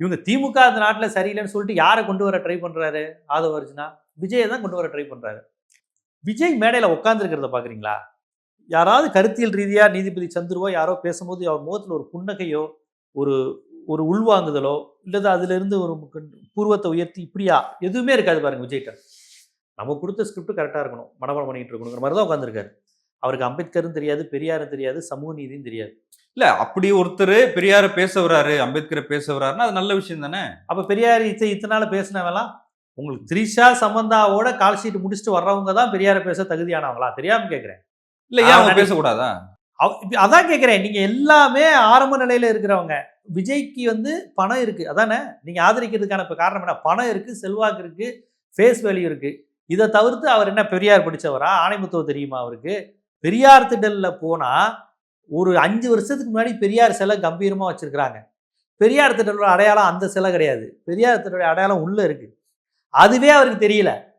இவங்க திமுக அந்த நாட்டில் சரியில்லைன்னு சொல்லிட்டு யாரை கொண்டு வர ட்ரை பண்ணுறாரு ஆதவ அர்ஜுனா? விஜயை தான் கொண்டு வர ட்ரை பண்ணுறாரு விஜய் மேடையில் உட்காந்துருக்கிறத பார்க்குறீங்களா யாராவது கருத்தியல் ரீதியாக நீதிபதி சந்துருவோ யாரோ பேசும்போது அவர் முகத்தில் ஒரு புன்னகையோ ஒரு ஒரு உள்வாங்குதலோ இல்லது அதுலேருந்து ஒரு பூர்வத்தை உயர்த்தி இப்படியா? எதுவுமே இருக்காது பாருங்க விஜய்கிட்ட. நம்ம கொடுத்த ஸ்கிரிப்ட் கரெக்டாக இருக்கணும். மனப்பாடம் பண்ணிகிட்டு இருக்கணுங்கிற மாதிரி தான் உட்காந்துருக்காரு அவருக்கு அம்பேத்கரும் தெரியாது பெரியாரும் தெரியாது சமூக நீதியும் தெரியாது. இல்ல அப்படி ஒருத்தர் பெரியார பேச வராரு அம்பேத்கரை பேச வராருன்னா அது நல்ல விஷயம் தானே? அப்ப பெரியார் இத்த இத்தனை நாள் பேசினவெல்லாம் உங்களுக்கு த்ரிஷா சம்பந்தாவோட கால் ஷீட் முடிச்சுட்டு வர்றவங்க தான் பெரியார பேச தகுதியானவங்களா? தெரியாம கேட்குறேன் இல்ல ஏன் அவங்க பேசக்கூடாதா? அதான் கேட்குறேன் நீங்க எல்லாமே ஆரம்ப நிலையில இருக்கிறவங்க. விஜய்க்கு வந்து பணம் இருக்கு. அதானே? நீங்க ஆதரிக்கிறதுக்கான இப்ப காரணம் என்ன? பணம் இருக்கு செல்வாக்கு இருக்கு ஃபேஸ் வேல்யூ இருக்கு. இதை தவிர்த்து அவர் என்ன பெரியார் படிச்சவரா? ஆணைமுத்துவம் தெரியுமா அவருக்கு? பெரியார் திடல்ல போனா ஒரு அஞ்சு வருஷத்துக்கு முன்னாடி பெரியார் சிலை கம்பீரமாக வச்சுருக்கிறாங்க. பெரியார் திட்டத்தோட அடையாளம் அந்த சிலை கிடையாது. பெரியார் திடலோட அடையாளம் உள்ளே இருக்குது அதுவே அவருக்கு தெரியல.